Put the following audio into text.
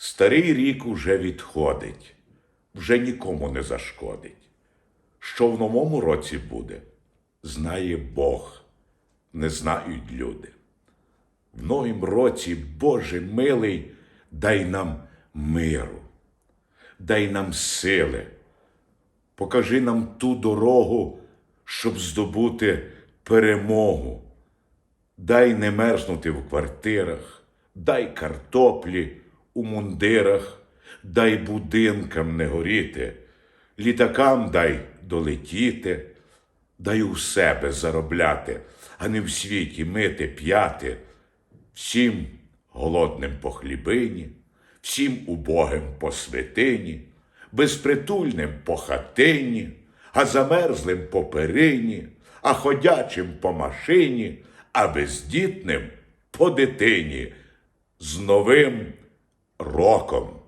Старий рік уже відходить, вже нікому не зашкодить. Що в новому році буде, знає Бог, не знають люди. В новім році, Боже милий, дай нам миру, дай нам сили, покажи нам ту дорогу, щоб здобути перемогу. Дай не мерзнути в квартирах, дай картоплі у мундирах, дай будинкам не горіти, літакам дай долетіти, дай у себе заробляти, а не в світі мити п'яти, всім голодним по хлібині, всім убогим по святині, безпритульним по хатині, а замерзлим по перині, а ходячим по машині, а бездітним по дитині. З новим Rockham.